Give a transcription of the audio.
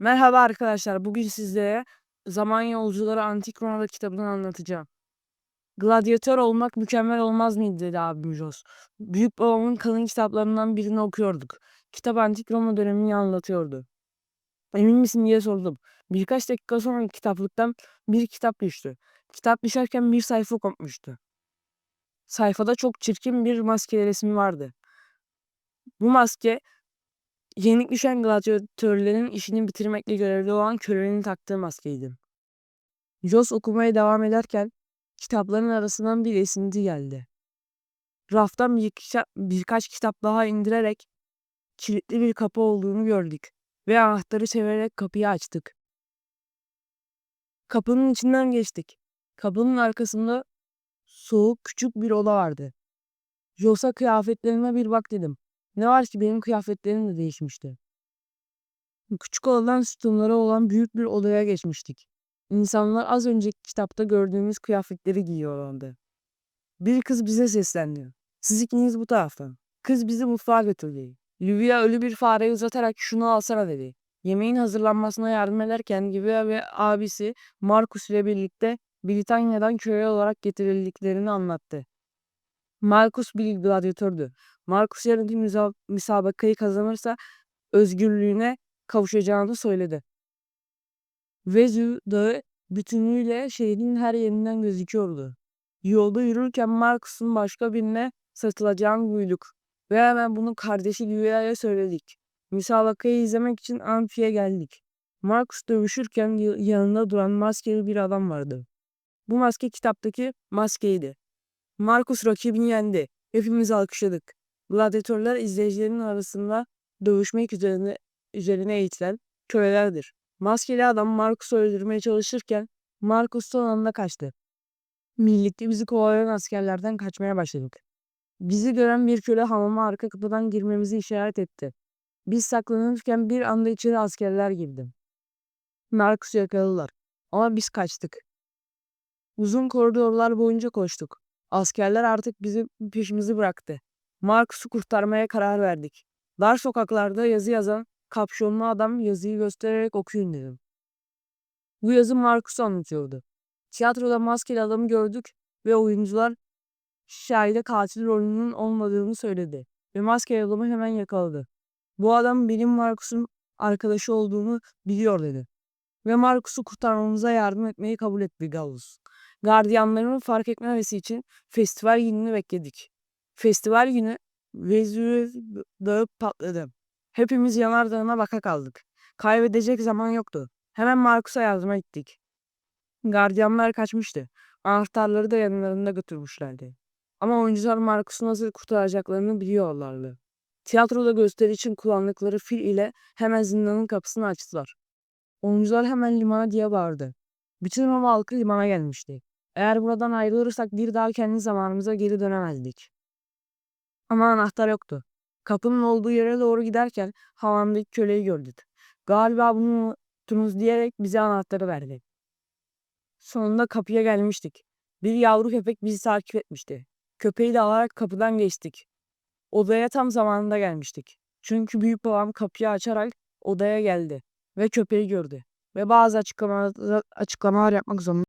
Merhaba arkadaşlar. Bugün sizlere Zaman Yolcuları Antik Roma'da kitabını anlatacağım. Gladyatör olmak mükemmel olmaz mıydı dedi abim Jos. Büyük babamın kalın kitaplarından birini okuyorduk. Kitap Antik Roma dönemini anlatıyordu. Emin misin diye sordum. Birkaç dakika sonra kitaplıktan bir kitap düştü. Kitap düşerken bir sayfa kopmuştu. Sayfada çok çirkin bir maske resmi vardı. Bu maske Yenik düşen gladyatörlerin işini bitirmekle görevli olan kölenin taktığı maskeydi. Jos okumaya devam ederken kitapların arasından bir esinti geldi. Raftan bir birkaç kitap daha indirerek kilitli bir kapı olduğunu gördük ve anahtarı çevirerek kapıyı açtık. Kapının içinden geçtik. Kapının arkasında soğuk küçük bir oda vardı. Jos'a kıyafetlerime bir bak dedim. Ne var ki benim kıyafetlerim de değişmişti. Küçük odadan sütunlara olan büyük bir odaya geçmiştik. İnsanlar az önceki kitapta gördüğümüz kıyafetleri giyiyorlardı. Bir kız bize seslendi. Siz ikiniz bu taraftan. Kız bizi mutfağa götürdü. Livia ölü bir fareyi uzatarak şunu alsana dedi. Yemeğin hazırlanmasına yardım ederken Livia ve abisi Marcus ile birlikte Britanya'dan köye olarak getirildiklerini anlattı. Marcus bir gladyatördü. Marcus yarınki müsabakayı kazanırsa özgürlüğüne kavuşacağını söyledi. Vezüv dağı bütünüyle şehrin her yerinden gözüküyordu. Yolda yürürken Marcus'un başka birine satılacağını duyduk ve hemen bunu kardeşi Livia'ya söyledik. Müsabakayı izlemek için amfiye geldik. Marcus dövüşürken yanında duran maskeli bir adam vardı. Bu maske kitaptaki maskeydi. Marcus rakibini yendi. Hepimiz alkışladık. Gladyatörler izleyicilerin arasında dövüşmek üzerine, üzerine eğitilen kölelerdir. Maskeli adam Marcus'u öldürmeye çalışırken Marcus son anda kaçtı. Birlikte bizi kovalayan askerlerden kaçmaya başladık. Bizi gören bir köle hamama arka kapıdan girmemizi işaret etti. Biz saklanırken bir anda içeri askerler girdi. Marcus'u yakaladılar. Ama biz kaçtık. Uzun koridorlar boyunca koştuk. Askerler artık bizim peşimizi bıraktı. Marcus'u kurtarmaya karar verdik. Dar sokaklarda yazı yazan kapşonlu adam yazıyı göstererek okuyun dedim. Bu yazı Marcus'u anlatıyordu. Tiyatroda maskeli adamı gördük ve oyuncular şairde katil rolünün olmadığını söyledi. Ve maskeli adamı hemen yakaladı. Bu adam benim Marcus'un arkadaşı olduğunu biliyor dedi. Ve Marcus'u kurtarmamıza yardım etmeyi kabul etti Gallus. Gardiyanların fark etmemesi için festival gününü bekledik. Festival günü Vezüv dağı patladı. Hepimiz yanardağına baka kaldık. Kaybedecek zaman yoktu. Hemen Marcus'a yardıma gittik. Gardiyanlar kaçmıştı. Anahtarları da yanlarında götürmüşlerdi. Ama oyuncular Marcus'u nasıl kurtaracaklarını biliyorlardı. Tiyatroda gösteri için kullandıkları fil ile hemen zindanın kapısını açtılar. Oyuncular hemen limana diye bağırdı. Bütün Roma halkı limana gelmişti. Eğer buradan ayrılırsak bir daha kendi zamanımıza geri dönemezdik. Ama anahtar yoktu. Kapının olduğu yere doğru giderken havamdaki köleyi gördük. Galiba bunu unuttunuz diyerek bize anahtarı verdi. Sonunda kapıya gelmiştik. Bir yavru köpek bizi takip etmişti. Köpeği de alarak kapıdan geçtik. Odaya tam zamanında gelmiştik. Çünkü büyük babam kapıyı açarak odaya geldi ve köpeği gördü. Ve bazı açıklamalar, açıklamalar yapmak zorunda